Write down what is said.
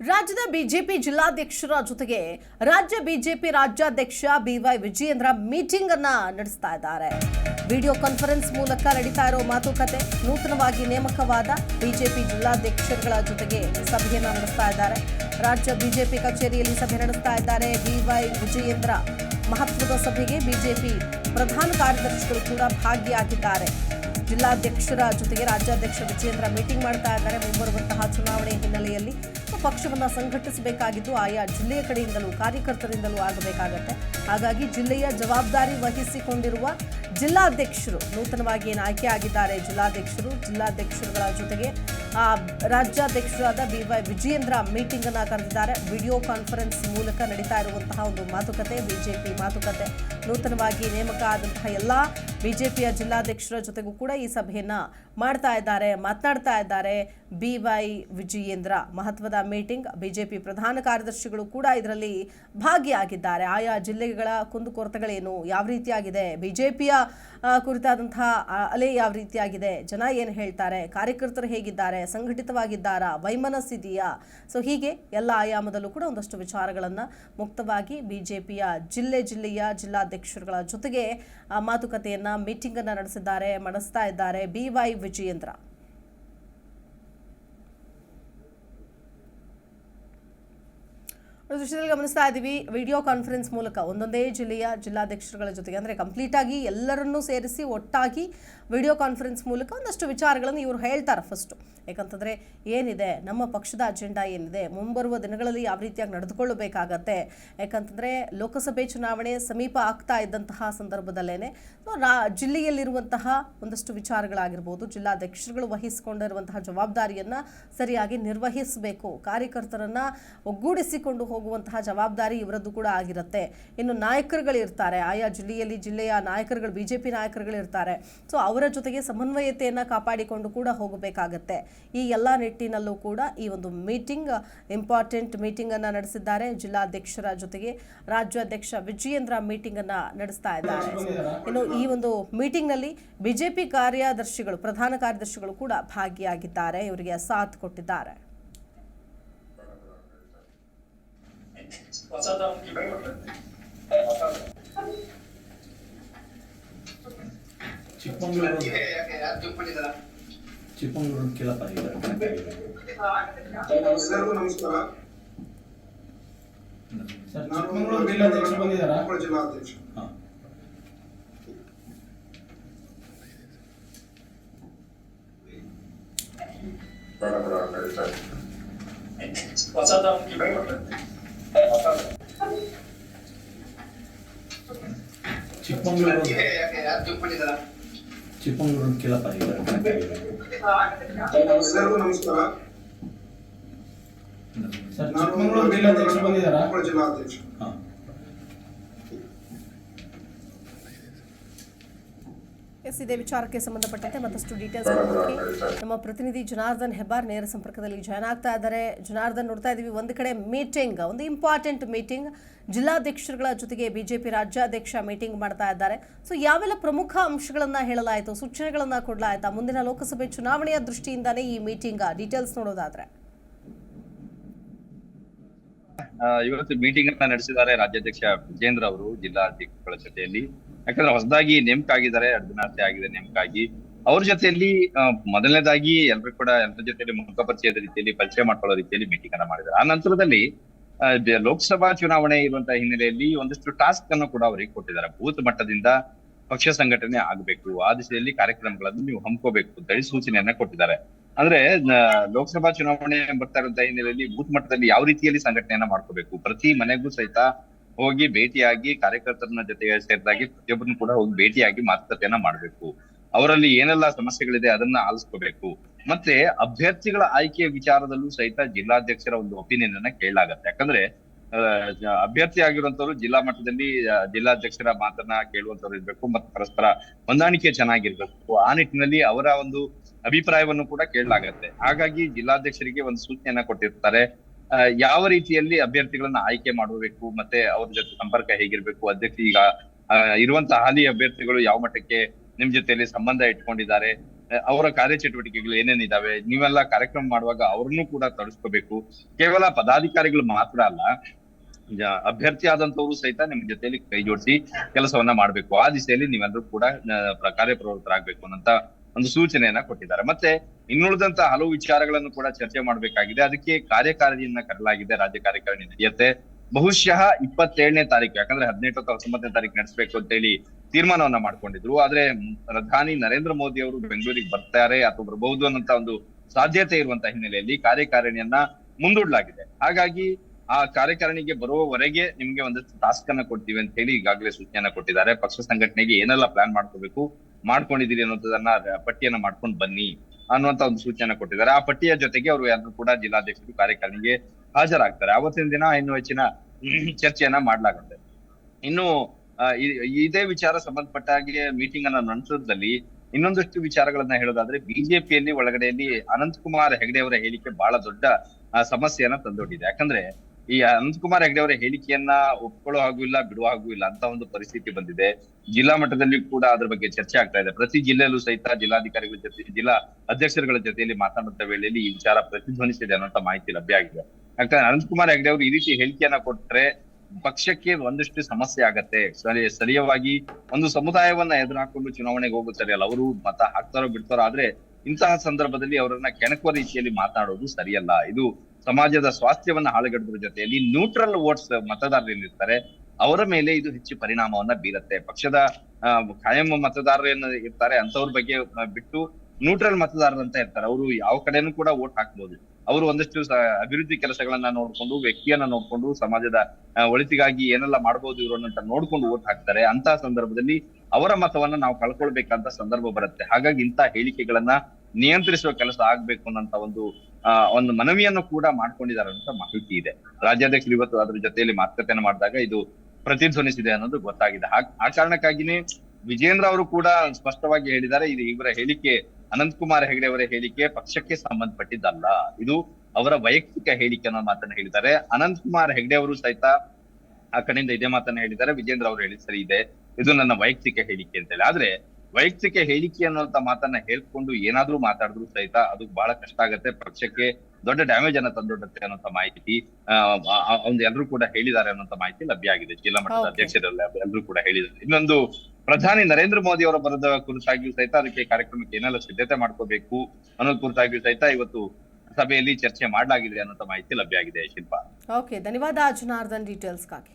ರಾಜ್ಯದ ಬಿಜೆಪಿ ಜಿಲ್ಲಾಧ್ಯಕ್ಷರ ಜೊತೆಗೆ ರಾಜ್ಯ ಬಿಜೆಪಿ ರಾಜ್ಯಾಧ್ಯಕ್ಷ ಬಿವೈ ವಿಜಯೇಂದ್ರ ಮೀಟಿಂಗ್ ಅನ್ನ ನಡೆಸ್ತಾ ಇದ್ದಾರೆ. ವಿಡಿಯೋ ಕಾನ್ಫರೆನ್ಸ್ ಮೂಲಕ ನಡೀತಾ ಇರೋ ಮಾತುಕತೆ ನೂತನವಾಗಿ ನೇಮಕವಾದ ಬಿಜೆಪಿ ಜಿಲ್ಲಾಧ್ಯಕ್ಷರುಗಳ ಜೊತೆಗೆ ಸಭೆಯನ್ನು ನಡೆಸ್ತಾ ಇದ್ದಾರೆ. ರಾಜ್ಯ ಬಿಜೆಪಿ ಕಚೇರಿಯಲ್ಲಿ ಸಭೆ ನಡೆಸ್ತಾ ಇದ್ದಾರೆ ಬಿವೈ ವಿಜಯೇಂದ್ರ. ಮಹತ್ವದ ಸಭೆಗೆ ಬಿಜೆಪಿ ಪ್ರಧಾನ ಕಾರ್ಯದರ್ಶಿಗಳು ಕೂಡ ಭಾಗಿಯಾಗಿದ್ದಾರೆ. ಜಿಲ್ಲಾಧ್ಯಕ್ಷರ ಜೊತೆಗೆ ರಾಜ್ಯಾಧ್ಯಕ್ಷ ವಿಜಯೇಂದ್ರ ಮೀಟಿಂಗ್ ಮಾಡ್ತಾ ಇದ್ದಾರೆ. ಮುಂಬರುವಂತಹ ಚುನಾವಣೆ ಹಿನ್ನೆಲೆಯಲ್ಲಿ ಪಕ್ಷವನ್ನ ಸಂಘಟಿಸಬೇಕಾಗಿದ್ದು ಆಯಾ ಜಿಲ್ಲೆಯ ಕಡೆಯಿಂದಲೂ ಕಾರ್ಯಕರ್ತರಿಂದಲೂ ಆಗಬೇಕಾಗತ್ತೆ. ಹಾಗಾಗಿ ಜಿಲ್ಲೆಯ ಜವಾಬ್ದಾರಿ ವಹಿಸಿಕೊಂಡಿರುವ ಜಿಲ್ಲಾಧ್ಯಕ್ಷರು ನೂತನವಾಗಿ ಏನು ಆಯ್ಕೆ ಆಗಿದ್ದಾರೆ ಜಿಲ್ಲಾಧ್ಯಕ್ಷರು, ಜಿಲ್ಲಾಧ್ಯಕ್ಷರುಗಳ ಜೊತೆಗೆ ರಾಜ್ಯಾಧ್ಯಕ್ಷರಾದ ಬಿ ವೈ ವಿಜಯೇಂದ್ರ ಮೀಟಿಂಗ್ ಅನ್ನು ಕರೆದಿದ್ದಾರೆ. ವಿಡಿಯೋ ಕಾನ್ಫರೆನ್ಸ್ ಮೂಲಕ ನಡೀತಾ ಇರುವಂತಹ ಒಂದು ಮಾತುಕತೆ, ಬಿಜೆಪಿ ಮಾತುಕತೆ. ನೂತನವಾಗಿ ನೇಮಕ ಆದಂತಹ ಎಲ್ಲ ಬಿಜೆಪಿಯ ಜಿಲ್ಲಾಧ್ಯಕ್ಷರ ಜೊತೆಗೂ ಕೂಡ ಈ ಸಭೆಯನ್ನ ಮಾಡ್ತಾ ಇದ್ದಾರೆ, ಮಾತನಾಡ್ತಾ ಇದ್ದಾರೆ ಬಿ ವೈ ವಿಜಯೇಂದ್ರ. ಮಹತ್ವದ ಮೀಟಿಂಗ್, ಬಿಜೆಪಿ ಪ್ರಧಾನ ಕಾರ್ಯದರ್ಶಿಗಳು ಕೂಡ ಇದರಲ್ಲಿ ಭಾಗಿಯಾಗಿದ್ದಾರೆ. ಆಯಾ ಜಿಲ್ಲೆಗಳ ಕುಂದುಕೊರತೆಗಳೇನು ಯಾವ ರೀತಿಯಾಗಿದೆ? ಬಿಜೆಪಿಯ ಕುರಿತಾದಂತಹ ಅಲೆ ಯಾವ ರೀತಿಯಾಗಿದೆ? ಜನ ಏನು ಹೇಳ್ತಾರೆ? ಕಾರ್ಯಕರ್ತರು ಹೇಗಿದ್ದಾರೆ? ಸಂಘಟಿತವಾಗಿದ್ದಾರಾ? ವೈಮನಸ್ಸಿದೆಯಾ? ಸೊ ಹೀಗೆ ಎಲ್ಲ ಆಯಾಮದಲ್ಲೂ ಕೂಡ ಒಂದಷ್ಟು ವಿಚಾರಗಳನ್ನು ಮುಕ್ತವಾಗಿ ಬಿಜೆಪಿಯ ಜಿಲ್ಲೆ ಜಿಲ್ಲೆಯ ಜಿಲ್ಲಾಧ್ಯಕ್ಷರುಗಳ ಜೊತೆಗೆ ಮಾತುಕತೆಯನ್ನ ಮೀಟಿಂಗ್ ಅನ್ನ ನಡೆಸಿದ್ದಾರೆ ನಡೆಸ್ತಾ ಇದ್ದಾರೆ ಬಿ ವೈ ವಿಜಯೇಂದ್ರ. ದೃಶ್ಯದಲ್ಲಿ ಗಮನಿಸ್ತಾ ಇದ್ದೀವಿ. ವಿಡಿಯೋ ಕಾನ್ಫರೆನ್ಸ್ ಮೂಲಕ ಒಂದೊಂದೇ ಜಿಲ್ಲೆಯ ಜಿಲ್ಲಾಧ್ಯಕ್ಷರುಗಳ ಜೊತೆಗೆ ಅಂದರೆ ಕಂಪ್ಲೀಟ್ ಆಗಿ ಎಲ್ಲರನ್ನೂ ಸೇರಿಸಿ ಒಟ್ಟಾಗಿ ವಿಡಿಯೋ ಕಾನ್ಫರೆನ್ಸ್ ಮೂಲಕ ಒಂದಷ್ಟು ವಿಚಾರಗಳನ್ನು ಇವರು ಹೇಳ್ತಾರೆ ಫಸ್ಟು ಯಾಕಂತಂದರೆ ಏನಿದೆ? ನಮ್ಮ ಪಕ್ಷದ ಅಜೆಂಡಾ ಏನಿದೆ? ಮುಂಬರುವ ದಿನಗಳಲ್ಲಿ ಯಾವ ರೀತಿಯಾಗಿ ನಡೆದುಕೊಳ್ಳಬೇಕಾಗತ್ತೆ? ಯಾಕಂತಂದರೆ ಲೋಕಸಭೆ ಚುನಾವಣೆ ಸಮೀಪ ಆಗ್ತಾ ಇದ್ದಂತಹ ಸಂದರ್ಭದಲ್ಲೇ ರಾ, ಜಿಲ್ಲೆಯಲ್ಲಿರುವಂತಹ ಒಂದಷ್ಟು ವಿಚಾರಗಳಾಗಿರ್ಬೋದು, ಜಿಲ್ಲಾಧ್ಯಕ್ಷರುಗಳು ವಹಿಸಿಕೊಂಡಿರುವಂತಹ ಜವಾಬ್ದಾರಿಯನ್ನು ಸರಿಯಾಗಿ ನಿರ್ವಹಿಸಬೇಕು. ಕಾರ್ಯಕರ್ತರನ್ನು ಒಗ್ಗೂಡಿಸಿಕೊಂಡು ಹೋಗುವಂತಹ ಜವಾಬ್ದಾರಿ ಇವರದ್ದು ಕೂಡ ಆಗಿರುತ್ತೆ. ಇನ್ನು ನಾಯಕರುಗಳಿರ್ತಾರೆ. ಆಯಾ ಜಿಲ್ಲೆಯಲ್ಲಿ ಜಿಲ್ಲೆಯ ನಾಯಕರುಗಳು ಬಿ ಜೆ ಪಿ ನಾಯಕರುಗಳಿರ್ತಾರೆ. ಸೊ ಅವರ ಜೊತೆಗೆ ಸಮನ್ವಯತೆಯನ್ನು ಕಾಪಾಡಿಕೊಂಡು ಕೂಡ ಹೋಗಬೇಕಾಗತ್ತೆ. ಈ ಎಲ್ಲ ನಿಟ್ಟಿನಲ್ಲೂ ಕೂಡ ಈ ಒಂದು ಮೀಟಿಂಗ್ ಇಂಪಾರ್ಟೆಂಟ್ ಮೀಟಿಂಗನ್ನು ನಡೆಸಿದ್ದಾರೆ. ಜಿಲ್ಲಾಧ್ಯಕ್ಷರ ಜೊತೆಗೆ ರಾಜ್ಯಾಧ್ಯಕ್ಷ ವಿಜಯೇಂದ್ರ ಮೀಟಿಂಗನ್ನು ನಡೆಸ್ತಾ ಇದ್ದಾರೆ. ಇನ್ನು ಈ ಒಂದು ಮೀಟಿಂಗ್ನಲ್ಲಿ ಬಿಜೆಪಿ ಕಾರ್ಯದರ್ಶಿಗಳು, ಪ್ರಧಾನ ಕಾರ್ಯದರ್ಶಿಗಳು ಕೂಡ ಭಾಗಿಯಾಗಿದ್ದಾರೆ. ಇವರಿಗೆ ಸಾಥ್ ಕೊಟ್ಟಿದ್ದಾರೆ. ಚಿಕ್ಕಮಂಗ್ಳೂರು ಎಲ್ಲರಿಗೂ ಚಿಕ್ಕಮಂಗ್ಳೂರು ಕೇಳಪ್ಪ ಇದ್ದಾರೆ ಕನೆಕ್ಟ್ ಆಗಿದ್ದಾರೆ ನಮಸ್ಕಾರ ಸರ್ ನಾನು ಚಿಕ್ಕಮಂಗ್ಳೂರು ಜಿಲ್ಲಾಧ್ಯಕ್ಷರು ಬಂದಿದ್ದಾರಾ ಕೊಪ್ಪಳ ಜಿಲ್ಲಾಧ್ಯಕ್ಷ ಹಾಂ ಚಿಕ್ಕಮಂಗ್ಳೂರು ಚಿಕ್ಕಮಂಗ್ಳೂರು ಕೇಳಪ್ಪ ಇದ್ದಾರೆ ಎಲ್ಲರಿಗೂ ನಮಸ್ಕಾರ. ಸರ್ ನಾನು ಚಿಕ್ಕಮಂಗ್ಳೂರು ಜಿಲ್ಲಾಧ್ಯಕ್ಷರು. ಬಂದಿದ್ದಾರಾ ಜಿಲ್ಲಾಧ್ಯಕ್ಷ ಹಾಂ. ಇದೇ ವಿಚಾರಕ್ಕೆ ಸಂಬಂಧಪಟ್ಟಂತೆ ಮತ್ತಷ್ಟು ಡೀಟೇಲ್ಸ್ ಕೊಡೋದಕ್ಕೆ ನಮ್ಮ ಪ್ರತಿನಿಧಿ ಜನಾರ್ದನ್ ಹೆಬ್ಬಾರ್ ನೇರ ಸಂಪರ್ಕದಲ್ಲಿ ಜಾಯ್ನ್ ಆಗ್ತಾ ಇದ್ದಾರೆ. ಜನಾರ್ದನ್, ನೋಡ್ತಾ ಇದ್ದೀವಿ ಒಂದು ಕಡೆ ಮೀಟಿಂಗ್ ಒಂದು ಇಂಪಾರ್ಟೆಂಟ್ ಮೀಟಿಂಗ್ ಜಿಲ್ಲಾಧ್ಯಕ್ಷರುಗಳ ಜೊತೆಗೆ ಬಿಜೆಪಿ ರಾಜ್ಯಾಧ್ಯಕ್ಷ ಮೀಟಿಂಗ್ ಮಾಡ್ತಾ ಇದ್ದಾರೆ. ಸೊ ಯಾವೆಲ್ಲ ಪ್ರಮುಖ ಅಂಶಗಳನ್ನ ಹೇಳಲಾಯಿತು, ಸೂಚನೆಗಳನ್ನ ಕೊಡಲಾಯಿತಾ? ಮುಂದಿನ ಲೋಕಸಭೆ ಚುನಾವಣೆಯ ದೃಷ್ಟಿಯಿಂದಾನೇ ಈ ಮೀಟಿಂಗ್ ಡೀಟೇಲ್ಸ್ ನೋಡೋದಾದ್ರೆ. ಇವತ್ತು ಮೀಟಿಂಗ್ ಅನ್ನ ನಡೆಸಿದ್ದಾರೆ ರಾಜ್ಯಾಧ್ಯಕ್ಷ ವಿಜೇಂದ್ರ ಅವರು, ಜಿಲ್ಲಾಧ್ಯಕ್ಷಗಳ ಜೊತೆಯಲ್ಲಿ. ಯಾಕಂದ್ರೆ ಹೊಸದಾಗಿ ನೇಮಕ ಆಗಿದ್ದಾರೆ ಎರಡು ದಿನ ಅಷ್ಟೇ ಆಗಿದೆ ನೇಮಕ ಆಗಿ ಅವ್ರ ಜೊತೆಯಲ್ಲಿ ಮೊದಲನೇದಾಗಿ ಎಲ್ರು ಕೂಡ ಎಲ್ಲರ ಜೊತೆಯಲ್ಲಿ ಮುಖ ಪರಿಚಯದ ರೀತಿಯಲ್ಲಿ ಪರಿಚಯ ಮಾಡ್ಕೊಳ್ಳೋ ರೀತಿಯಲ್ಲಿ ಮೀಟಿಂಗ್ ಅನ್ನ ಮಾಡಿದ್ದಾರೆ. ಆ ನಂತರದಲ್ಲಿ ಲೋಕಸಭಾ ಚುನಾವಣೆ ಇರುವಂತಹ ಹಿನ್ನೆಲೆಯಲ್ಲಿ ಒಂದಷ್ಟು ಟಾಸ್ಕ್ ಅನ್ನು ಕೂಡ ಅವರಿಗೆ ಕೊಟ್ಟಿದ್ದಾರೆ. ಬೂತ್ ಮಟ್ಟದಿಂದ ಪಕ್ಷ ಸಂಘಟನೆ ಆಗಬೇಕು. ಆ ದಿಶೆಯಲ್ಲಿ ಕಾರ್ಯಕ್ರಮಗಳನ್ನು ನೀವು ಹಮ್ಮಿಕೋಬೇಕು ಅಂತ ಹೇಳಿ ಸೂಚನೆಯನ್ನ ಕೊಟ್ಟಿದ್ದಾರೆ. ಅಂದ್ರೆ ಲೋಕಸಭಾ ಚುನಾವಣೆ ಬರ್ತಾ ಇರುವಂತಹ ಹಿನ್ನೆಲೆಯಲ್ಲಿ ಬೂತ್ ಮಟ್ಟದಲ್ಲಿ ಯಾವ ರೀತಿಯಲ್ಲಿ ಸಂಘಟನೆಯನ್ನ ಮಾಡ್ಕೋಬೇಕು? ಪ್ರತಿ ಮನೆಗೂ ಸಹಿತ ಹೋಗಿ ಭೇಟಿಯಾಗಿ ಕಾರ್ಯಕರ್ತರನ್ನ ಜೊತೆಗೆ ಸೇರಿದಾಗಿ ಪ್ರತಿಯೊಬ್ಬರನ್ನು ಕೂಡ ಹೋಗಿ ಭೇಟಿಯಾಗಿ ಮಾತುಕತೆಯನ್ನ ಮಾಡ್ಬೇಕು. ಅವರಲ್ಲಿ ಏನೆಲ್ಲ ಸಮಸ್ಯೆಗಳಿದೆ ಅದನ್ನ ಆಲಿಸ್ಕೋಬೇಕು. ಮತ್ತೆ ಅಭ್ಯರ್ಥಿಗಳ ಆಯ್ಕೆಯ ವಿಚಾರದಲ್ಲೂ ಸಹಿತ ಜಿಲ್ಲಾಧ್ಯಕ್ಷರ ಒಂದು ಒಪಿನಿಯನ್ ಅನ್ನ ಕೇಳಲಾಗತ್ತೆ. ಯಾಕಂದ್ರೆ ಅಭ್ಯರ್ಥಿ ಆಗಿರುವಂತವ್ರು ಜಿಲ್ಲಾ ಮಟ್ಟದಲ್ಲಿ ಜಿಲ್ಲಾಧ್ಯಕ್ಷರ ಮಾತನ್ನ ಕೇಳುವಂತವ್ರು ಇರ್ಬೇಕು ಮತ್ತೆ ಪರಸ್ಪರ ಹೊಂದಾಣಿಕೆ ಚೆನ್ನಾಗಿರ್ಬೇಕು. ಆ ನಿಟ್ಟಿನಲ್ಲಿ ಅವರ ಒಂದು ಅಭಿಪ್ರಾಯವನ್ನು ಕೂಡ ಕೇಳಲಾಗತ್ತೆ. ಹಾಗಾಗಿ ಜಿಲ್ಲಾಧ್ಯಕ್ಷರಿಗೆ ಒಂದು ಸೂಚನೆಯನ್ನ ಕೊಟ್ಟಿರ್ತಾರೆ. ಯಾವ ರೀತಿಯಲ್ಲಿ ಅಭ್ಯರ್ಥಿಗಳನ್ನ ಆಯ್ಕೆ ಮಾಡಬೇಕು, ಮತ್ತೆ ಅವ್ರ ಜೊತೆ ಸಂಪರ್ಕ ಹೇಗಿರ್ಬೇಕು, ಅಧ್ಯಕ್ಷ ಈಗ ಇರುವಂತಹ ಹಾಲಿ ಅಭ್ಯರ್ಥಿಗಳು ಯಾವ ಮಟ್ಟಕ್ಕೆ ನಿಮ್ ಜೊತೆಯಲ್ಲಿ ಸಂಬಂಧ ಇಟ್ಕೊಂಡಿದ್ದಾರೆ ಅವರ ಕಾರ್ಯಚಟುವಟಿಕೆಗಳು ಏನೇನಿದಾವೆ, ನೀವೆಲ್ಲ ಕಾರ್ಯಕ್ರಮ ಮಾಡುವಾಗ ಅವ್ರನ್ನೂ ಕೂಡ ತೊಡಸ್ಕೋಬೇಕು ಕೇವಲ ಪದಾಧಿಕಾರಿಗಳು ಮಾತ್ರ ಅಲ್ಲ ಅಭ್ಯರ್ಥಿ ಆದಂತವರು ಸಹಿತ ನಿಮ್ ಜೊತೆಲಿ ಕೈ ಜೋಡಿಸಿ ಕೆಲಸವನ್ನ ಮಾಡ್ಬೇಕು. ಆ ದಿಸೆಯಲ್ಲಿ ನೀವೆಲ್ಲರೂ ಕೂಡ ಕಾರ್ಯಪ್ರವೃತ್ತರಾಗಬೇಕು ಪ್ರ- ಕಾರ್ಯಪ್ರವೃತ್ತರಾಗ್ಬೇಕು ಅನ್ನಂತ ಒಂದು ಸೂಚನೆಯನ್ನ ಕೊಟ್ಟಿದ್ದಾರೆ. ಮತ್ತೆ ಇನ್ನುಳಿದಂತ ಹಲವು ವಿಚಾರಗಳನ್ನು ಕೂಡ ಚರ್ಚೆ ಮಾಡ್ಬೇಕಾಗಿದೆ. ಅದಕ್ಕೆ ಕಾರ್ಯಕಾರಿಣಿಯನ್ನ ಕರೆಯಲಾಗಿದೆ, ರಾಜ್ಯ ಕಾರ್ಯಕಾರಿಣಿ ನಡೆಯುತ್ತೆ. ಬಹುಶಃ ಇಪ್ಪತ್ತೇಳನೇ ತಾರೀಕು, ಯಾಕಂದ್ರೆ ಹದಿನೆಂಟು ಅಥವಾ ಹತ್ತೊಂಬತ್ತನೇ ತಾರೀಕು ನಡೆಸಬೇಕು ಅಂತ ಹೇಳಿ ತೀರ್ಮಾನವನ್ನ ಮಾಡ್ಕೊಂಡಿದ್ರು. ಆದ್ರೆ ಪ್ರಧಾನಿ ನರೇಂದ್ರ ಮೋದಿ ಅವರು ಬೆಂಗಳೂರಿಗೆ ಬರ್ತಾರೆ, ಅಥವಾ ಬರಬಹುದು ಅನ್ನೋಂತ ಒಂದು ಸಾಧ್ಯತೆ ಇರುವಂತಹ ಹಿನ್ನೆಲೆಯಲ್ಲಿ ಕಾರ್ಯಕಾರಿಣಿಯನ್ನ ಮುಂದೂಡಲಾಗಿದೆ. ಹಾಗಾಗಿ ಆ ಕಾರ್ಯಕಾರಿಣಿಗೆ ಬರುವವರೆಗೆ ನಿಮ್ಗೆ ಒಂದಷ್ಟು ಟಾಸ್ಕ್ ಅನ್ನ ಕೊಡ್ತೀವಿ ಅಂತ ಹೇಳಿ ಈಗಾಗಲೇ ಸೂಚನೆಯನ್ನ ಕೊಟ್ಟಿದ್ದಾರೆ. ಪಕ್ಷ ಸಂಘಟನೆಗೆ ಏನೆಲ್ಲ ಪ್ಲಾನ್ ಮಾಡ್ಕೋಬೇಕು, ಮಾಡ್ಕೊಂಡಿದ್ದೀರಿ ಅನ್ನೋದನ್ನ ಪಟ್ಟಿಯನ್ನ ಮಾಡ್ಕೊಂಡು ಬನ್ನಿ ಅನ್ನುವಂತ ಒಂದು ಸೂಚನೆ ಕೊಟ್ಟಿದ್ದಾರೆ. ಆ ಪಟ್ಟಿಯ ಜೊತೆಗೆ ಅವರು ಯಾರು ಕೂಡ ಜಿಲ್ಲಾಧ್ಯಕ್ಷರು, ಕಾರ್ಯಕಾರಿಣಿಗೆ ಹಾಜರಾಗ್ತಾರೆ. ಅವತ್ತಿನ ದಿನ ಇನ್ನು ಹೆಚ್ಚಿನ ಚರ್ಚೆಯನ್ನ ಮಾಡ್ಲಾಗುತ್ತೆ. ಇನ್ನು ಇದೇ ವಿಚಾರ ಸಂಬಂಧಪಟ್ಟ ಹಾಗೆ ಮೀಟಿಂಗ್ ಅನ್ನ ನಡೆಸೋದ್ರಲ್ಲಿ ಇನ್ನೊಂದಷ್ಟು ವಿಚಾರಗಳನ್ನ ಹೇಳೋದಾದ್ರೆ ಬಿಜೆಪಿಯಲ್ಲಿ ಒಳಗಡೆಯಲ್ಲಿ ಅನಂತಕುಮಾರ್ ಹೆಗಡೆ ಅವರ ಹೇಳಿಕೆ ಬಹಳ ದೊಡ್ಡ ಸಮಸ್ಯೆಯನ್ನ ತಂದೊಡ್ಡಿದೆ. ಯಾಕಂದ್ರೆ ಈ ಅನಂತಕುಮಾರ್ ಹೆಗಡೆ ಅವರ ಹೇಳಿಕೆಯನ್ನ ಒಪ್ಕೊಳ್ಳೋ ಹಾಗೂ ಇಲ್ಲ ಬಿಡುವ ಹಾಗೂ ಇಲ್ಲ ಅಂತ ಒಂದು ಪರಿಸ್ಥಿತಿ ಬಂದಿದೆ. ಜಿಲ್ಲಾ ಮಟ್ಟದಲ್ಲಿ ಕೂಡ ಅದ್ರ ಬಗ್ಗೆ ಚರ್ಚೆ ಆಗ್ತಾ ಇದೆ. ಪ್ರತಿ ಜಿಲ್ಲೆಯಲ್ಲೂ ಸಹಿತ ಜಿಲ್ಲಾಧಿಕಾರಿಗಳ ಜೊತೆ, ಜಿಲ್ಲಾ ಅಧ್ಯಕ್ಷರುಗಳ ಜೊತೆಯಲ್ಲಿ ಮಾತನಾಡುತ್ತ ವೇಳೆಯಲ್ಲಿ ಈ ವಿಚಾರ ಪ್ರತಿಧ್ವನಿಸಿದೆ ಅನ್ನೋಂತ ಮಾಹಿತಿ ಲಭ್ಯ ಆಗಿದೆ. ಯಾಕಂದ್ರೆ ಅನಂತಕುಮಾರ್ ಹೆಗಡೆ ಅವರು ಈ ರೀತಿ ಹೇಳಿಕೆಯನ್ನ ಕೊಟ್ರೆ ಪಕ್ಷಕ್ಕೆ ಒಂದಷ್ಟು ಸಮಸ್ಯೆ ಆಗತ್ತೆ. ಸ್ಥಳೀಯ ಸ್ಥಳೀಯವಾಗಿ ಒಂದು ಸಮುದಾಯವನ್ನ ಎದುರು ಹಾಕೊಂಡು ಚುನಾವಣೆಗೆ ಹೋಗುತ್ತಾರೆ ಅಲ್ಲ. ಅವರು ಮತ ಹಾಕ್ತಾರೋ ಬಿಡ್ತಾರೋ ಆದ್ರೆ ಇಂತಹ ಸಂದರ್ಭದಲ್ಲಿ ಅವರನ್ನ ಕೆಣಕುವ ರೀತಿಯಲ್ಲಿ ಮಾತನಾಡೋದು ಸರಿಯಲ್ಲ. ಇದು ಸಮಾಜದ ಸ್ವಾಸ್ಥ್ಯವನ್ನ ಹಾಳುಗಡದ್ರ ಜೊತೆಯಲ್ಲಿ ನ್ಯೂಟ್ರಲ್ ವೋಟ್ಸ್ ಮತದಾರರು ಏನಿರ್ತಾರೆ ಅವರ ಮೇಲೆ ಇದು ಹೆಚ್ಚು ಪರಿಣಾಮವನ್ನ ಬೀರುತ್ತೆ. ಪಕ್ಷದ ಕಾಯಂ ಮತದಾರರು ಏನು ಇರ್ತಾರೆ ಅಂತವ್ರ ಬಗ್ಗೆ ಬಿಟ್ಟು ನ್ಯೂಟ್ರಲ್ ಮತದಾರರು ಅಂತ ಇರ್ತಾರೆ. ಅವರು ಯಾವ ಕಡೆನೂ ಕೂಡ ವೋಟ್ ಹಾಕ್ಬೋದು. ಅವರು ಒಂದಷ್ಟು ಅಭಿವೃದ್ಧಿ ಕೆಲಸಗಳನ್ನ ನೋಡ್ಕೊಂಡು, ವ್ಯಕ್ತಿಯನ್ನ ನೋಡ್ಕೊಂಡು, ಸಮಾಜದ ಒಳಿತಿಗಾಗಿ ಏನೆಲ್ಲ ಮಾಡ್ಬೋದು ಇವರು ಅಂತ ನೋಡ್ಕೊಂಡು ವೋಟ್ ಹಾಕ್ತಾರೆ. ಅಂತ ಸಂದರ್ಭದಲ್ಲಿ ಅವರ ಮತವನ್ನ ನಾವು ಕಳ್ಕೊಳ್ಬೇಕಂತ ಸಂದರ್ಭ ಬರುತ್ತೆ. ಹಾಗಾಗಿ ಇಂತ ಹೇಳಿಕೆಗಳನ್ನ ನಿಯಂತ್ರಿಸುವ ಕೆಲಸ ಆಗ್ಬೇಕು ಅನ್ನೋಂತ ಒಂದು ಆ, ಒಂದು ಮನವಿಯನ್ನು ಕೂಡ ಮಾಡ್ಕೊಂಡಿದ್ದಾರೆ ಅಂತ ಮಾಹಿತಿ ಇದೆ. ರಾಜ್ಯಾಧ್ಯಕ್ಷರು ಇವತ್ತು ಅದ್ರ ಜೊತೆಯಲ್ಲಿ ಮಾತುಕತೆಯನ್ನು ಮಾಡಿದಾಗ ಇದು ಪ್ರತಿಧ್ವನಿಸಿದೆ ಅನ್ನೋದು ಗೊತ್ತಾಗಿದೆ. ಆ- ಕಾರಣಕ್ಕಾಗಿನೇ ವಿಜೇಂದ್ರ ಅವರು ಕೂಡ ಸ್ಪಷ್ಟವಾಗಿ ಹೇಳಿದ್ದಾರೆ ಇದು ಇವರ ಹೇಳಿಕೆ ಅನಂತಕುಮಾರ್ ಹೆಗಡೆ ಅವರ ಹೇಳಿಕೆ ಪಕ್ಷಕ್ಕೆ ಸಂಬಂಧಪಟ್ಟಿದ್ದಲ್ಲ. ಇದು ಅವರ ವೈಯಕ್ತಿಕ ಹೇಳಿಕೆ ಅನ್ನೋ ಮಾತನ್ನ ಹೇಳಿದ್ದಾರೆ. ಅನಂತಕುಮಾರ್ ಹೆಗಡೆ ಅವರು ಸಹಿತ ಆ ಕಡೆಯಿಂದ ಇದೇ ಮಾತನ್ನ ಹೇಳಿದ್ದಾರೆ. ವಿಜೇಂದ್ರ ಅವರು ಹೇಳಿ ಸರಿ ಇದೆ. ಇದು ನನ್ನ ವೈಯಕ್ತಿಕ ಹೇಳಿಕೆ ಅಂತ ಹೇಳಿ ಆದ್ರೆ ವೈಯಕ್ತಿಕ ಹೇಳಿಕೆ ಅನ್ನುವಂತ ಮಾತನ್ನ ಹೇಳ್ಕೊಂಡು ಏನಾದ್ರೂ ಮಾತಾಡಿದ್ರು ಸಹಿತ ಅದು ಬಹಳ ಕಷ್ಟ ಆಗತ್ತೆ. ಪಕ್ಷಕ್ಕೆ ದೊಡ್ಡ ಡ್ಯಾಮೇಜ್ ಅನ್ನ ತಂದೊಡ್ಡತ್ತೆ ಅನ್ನೋಂತ ಮಾಹಿತಿ ಒಂದು ಎಲ್ಲರೂ ಕೂಡ ಹೇಳಿದ್ದಾರೆ ಅನ್ನೋಂತ ಮಾಹಿತಿ ಲಭ್ಯ ಆಗಿದೆ. ಜಿಲ್ಲಾ ಮಟ್ಟದ ಅಧ್ಯಕ್ಷರಲ್ಲಿ ಎಲ್ಲರೂ ಕೂಡ ಹೇಳಿದ್ದಾರೆ. ಇನ್ನೊಂದು ಪ್ರಧಾನಿ ನರೇಂದ್ರ ಮೋದಿ ಅವರ ಬರದ ಕುರಿತಾಗಿಯೂ ಸಹಿತ ಅದಕ್ಕೆ ಕಾರ್ಯಕ್ರಮಕ್ಕೆ ಏನೆಲ್ಲ ಸಿದ್ಧತೆ ಮಾಡ್ಕೋಬೇಕು ಅನ್ನೋದ್ ಕುರಿತಾಗಿಯೂ ಸಹಿತ ಇವತ್ತು ಸಭೆಯಲ್ಲಿ ಚರ್ಚೆ ಮಾಡಲಾಗಿದೆ ಅನ್ನೋಂತ ಮಾಹಿತಿ ಲಭ್ಯ ಆಗಿದೆ ಶಿಲ್ಪಾ. ಓಕೆ ಧನ್ಯವಾದ ಜನಾರ್ದನ್ ಡೀಟೇಲ್ಸ್ಗಾಗಿ